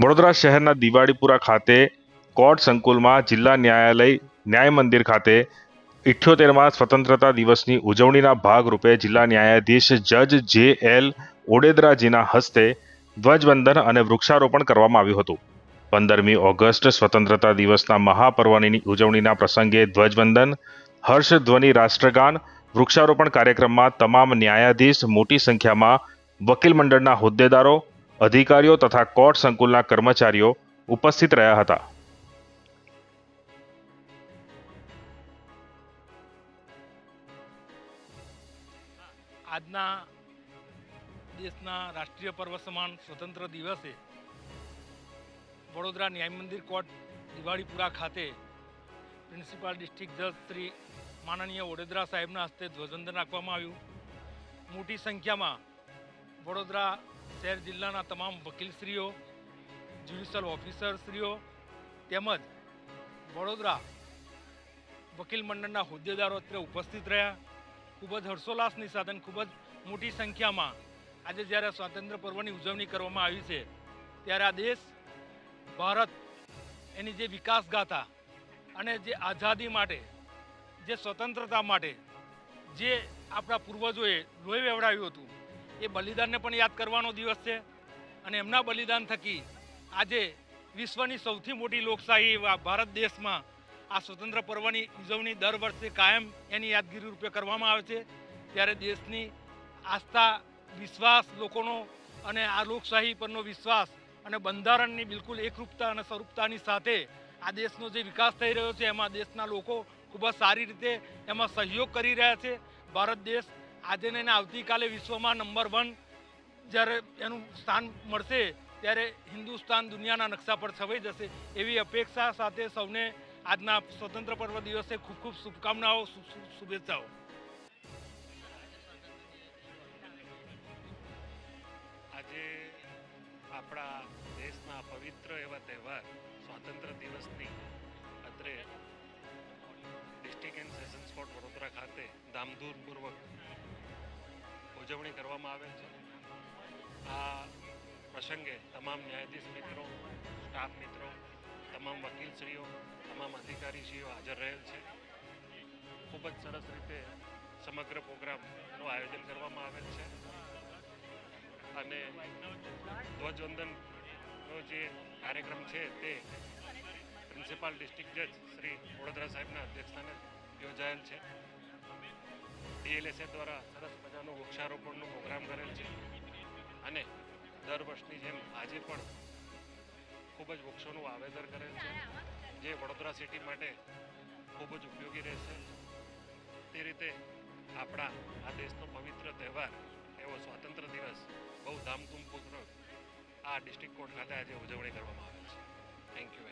વડોદરા શહેરના દિવાળીપુરા ખાતે કોર્ટ સંકુલમાં જિલ્લા ન્યાયાલય ન્યાય મંદિર ખાતે ઇઠ્યોતેરમાં સ્વતંત્રતા દિવસની ઉજવણીના ભાગરૂપે જિલ્લા ન્યાયાધીશ જજ જે એલ ઓડેદરાજીના હસ્તે ધ્વજવંદન અને વૃક્ષારોપણ કરવામાં આવ્યું હતું. પંદરમી ઓગસ્ટ સ્વતંત્રતા દિવસના મહાપર્વની ઉજવણીના પ્રસંગે ધ્વજવંદન, હર્ષધ્વનિ રાષ્ટ્રગાન, વૃક્ષારોપણ કાર્યક્રમમાં તમામ ન્યાયાધીશ મોટી સંખ્યામાં વકીલ મંડળના હોદ્દેદારો અધિકારીઓ તથા કોર્ટ સંકુલના કર્મચારીઓ ઉપસ્થિત રહ્યા હતા. આજના દેશના રાષ્ટ્રીય પર્વ સમાન સ્વતંત્ર દિવસે વડોદરા ન્યાય મંદિર કોર્ટ દિવાળીપુરા ખાતે પ્રિન્સિપાલ ડિસ્ટ્રિક્ટ જજ શ્રી માનનીય વડોદરા સાહેબના હસ્તે ધ્વજવંદન રાખવામાં આવ્યું. મોટી સંખ્યામાં વડોદરા શહેર જિલ્લાના તમામ વકીલશ્રીઓ જ્યુડિશિયલ ઓફિસરશ્રીઓ તેમજ વડોદરા વકીલ મંડળના હોદ્દેદારો અત્રે ઉપસ્થિત રહ્યા. ખૂબ જ હર્ષોલ્લાસની સાથે ખૂબ જ મોટી સંખ્યામાં આજે જ્યારે સ્વાતંત્ર્ય પર્વની ઉજવણી કરવામાં આવી છે, ત્યારે આ દેશ, ભારત એની જે વિકાસ ગાથા અને જે આઝાદી માટે, જે સ્વતંત્રતા માટે જે આપણા પૂર્વજોએ લોહી વેવડાવ્યું હતું એ બલિદાનને પણ યાદ કરવાનો દિવસ છે અને એમના બલિદાન થકી આજે વિશ્વની સૌથી મોટી લોકશાહી ભારત દેશમાં આ સ્વતંત્ર પર્વની ઉજવણી દર વર્ષે કાયમ એની યાદગીરી રૂપે કરવામાં આવે છે. ત્યારે દેશની આસ્થા, વિશ્વાસ લોકોનો અને આ લોકશાહી પરનો વિશ્વાસ અને બંધારણની બિલકુલ એકરૂપતા અને સ્વરૂપતાની સાથે આ દેશનો જે વિકાસ થઈ રહ્યો છે, એમાં દેશના લોકો ખૂબ જ સારી રીતે એમાં સહયોગ કરી રહ્યા છે. ભારત દેશ આજે ને આવતીકાલે વિશ્વમાં નંબર વન જ્યારે એનું સ્થાન મળશે, ત્યારે હિન્દુસ્તાન દુનિયાના નકશા પર છવાઈ જશે. એવી અપેક્ષા સાથે સૌને આજના સ્વતંત્ર પર્વ દિવસે ખૂબ ખૂબ શુભકામનાઓ શુભેચ્છાઓ. આજે આપણા દેશના પવિત્ર એવા તહેવાર સ્વાતંત્ર્ય દિવસની અત્રે district and sessions court Vadodara ખાતે ધામધૂમપૂર્વક ઉજવણી કરવામાં આવે છે. આ પ્રસંગે તમામ ન્યાયાધીશ મિત્રો, સ્ટાફ મિત્રો, તમામ વકીલશ્રીઓ, તમામ અધિકારીશ્રીઓ હાજર રહેલ છે. ખૂબ જ સરસ રીતે સમગ્ર પ્રોગ્રામનું આયોજન કરવામાં આવેલ છે. અને ધ્વજવંદનનો જે કાર્યક્રમ છે તે પ્રિન્સિપાલ ડિસ્ટ્રિક્ટ જજ શ્રી વડોદરા સાહેબના અધ્યક્ષસ્થાને યોજાયેલ છે. ડીએલએસએ દ્વારા સરસ મજાનું વૃક્ષારોપણનો પ્રોગ્રામ કરેલ છે. અને દર વર્ષની જેમ આજે પણ ખૂબ જ વૃક્ષોનું વાવેતર કરેલ છે, જે વડોદરા સિટી માટે ખૂબ જ ઉપયોગી રહેશે. તે રીતે આપણા આ દેશનો પવિત્ર તહેવાર, એવો સ્વાતંત્ર્ય દિવસ, બહુ ધામધૂમપૂર્વક આ ડિસ્ટ્રિક્ટ કોર્ટ ખાતે આજે ઉજવણી કરવામાં આવે છે. Thank you